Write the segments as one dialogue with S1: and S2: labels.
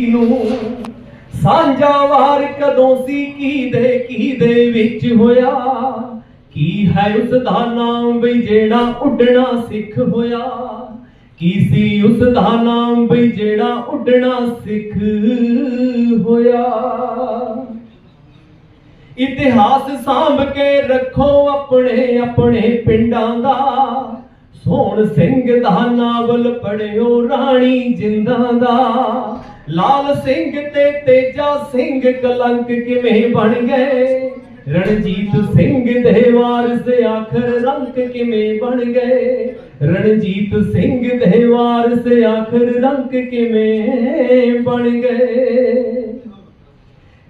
S1: ਨੂੰ ਸਾਂਝਾ ਵਾਰ ਕਦੋਂ ਸੀ ਕੀ ਦੇ ਕੀ ਦੇ ਵਿੱਚ ਹੋਇਆ? ਕੀ ਹੈ ਉਸ ਦਾ ਨਾਮ ਬਈ ਜਿਹੜਾ ਉੱਡਣਾ ਸਿੱਖ ਹੋਇਆ? ਕੀ ਸੀ ਉਸ ਦਾ ਨਾਮ ਬਈ ਜਿਹੜਾ ਉੱਡਣਾ ਸਿੱਖ ਹੋਇਆ? ਇਤਿਹਾਸ ਸਾਂਭ ਕੇ ਰੱਖੋ ਆਪਣੇ ਆਪਣੇ ਪਿੰਡਾਂ ਦਾ। ਸੋਹਣ ਸਿੰਘ ਦਾ ਨਾਵਲ ਪੜਿਓ ਰਾਣੀ ਜਿੰਦਾਂ ਦਾ। ਲਾਲ ਸਿੰਘ ਤੇ ਤੇਜਾ ਸਿੰਘ ਕਲੰਕ ਕਿਵੇਂ ਬਣ ਗਏ? ਰਣਜੀਤ ਸਿੰਘ ਦੇ ਵਾਰਸ ਆਖਰ ਰੰਕ ਕਿਵੇਂ ਬਣ ਗਏ? ਰਣਜੀਤ ਸਿੰਘ ਦੇ ਵਾਰਸ ਆਖਰ ਰੰਕ ਕਿਵੇਂ ਬਣ ਗਏ?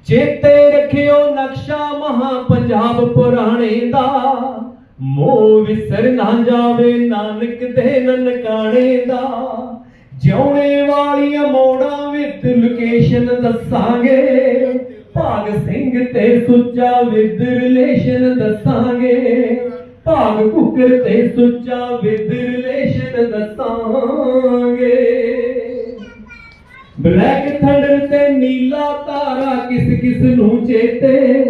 S1: ਚੇਤੇ ਰੱਖਿਓ ਨਕਸ਼ਾ ਮਹਾ ਪੰਜਾਬ ਪੁਰਾਣੇ ਦਾ। ਮੋਹ ਵਿਸਰ ਨਾ ਜਾਵੇ ਨਾਨਕ ਦੇ ਨਨਕਾਣੇ ਦਾ। ਜਿਉਣੇ ਵਾਲੀਆਂ ਮੋੜਾਂ ਵਿੱਚ ਲੋਕੇਸ਼ਨ ਦੱਸਾਂਗੇ। ਭਾਗ ਸਿੰਘ ਤੇ ਸੁੱਚਾ ਵਿਦ ਰਿਲੇਸ਼ਨ ਦੱਸਾਂਗੇ। ਭਾਗ ਕੁਕਰ ਤੇ ਸੁੱਚਾ ਵਿਦ ਰਿਲੇਸ਼ਨ ਦੱਸਾਂਗੇ। ਬਲੈਕ ਥੰਡਰ ਤੇ ਨੀਲਾ ਤਾਰਾ ਕਿਸ ਕਿਸ ਨੂੰ ਚੇਤੇ?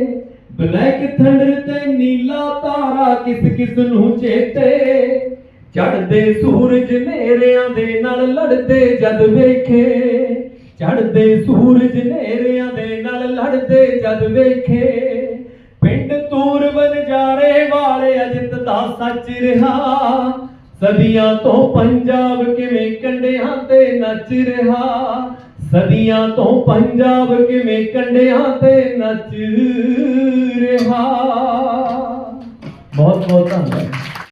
S1: ਬਲੈਕ ਥੰਡਰ ਤੇ ਨੀਲਾ ਤਾਰਾ ਕਿਸ ਕਿਸ ਨੂੰ ਚੇਤੇ? ਚੜਦੇ ਸੂਰਜ ਨੇਰਿਆਂ ਦੇ ਨਾਲ ਲੜਦੇ ਜਦ ਵੇਖੇ। ਚੜਦੇ ਸੂਰਜ ਨੇਰਿਆਂ ਦੇ ਨਾਲ ਲੜਦੇ ਜਦ ਵੇਖੇ। ਪਿੰਡ ਤੂਰ ਬਨਜਾਰੇ ਵਾਲੇ ਅਜਿਤ ਦਾ ਸੱਚ ਰਿਹਾ। ਸਦੀਆਂ ਤੋਂ ਪੰਜਾਬ ਕਿਵੇਂ ਕੰਡਿਆਂ ਤੇ ਨੱਚ ਰਿਹਾ। ਸਦੀਆਂ ਤੋਂ ਪੰਜਾਬ ਕਿਵੇਂ ਕੰਡਿਆਂ ਤੇ ਨੱਚ ਰਿਹਾ। ਬਹੁਤ ਬਹੁਤ ਧੰਨਵਾਦ।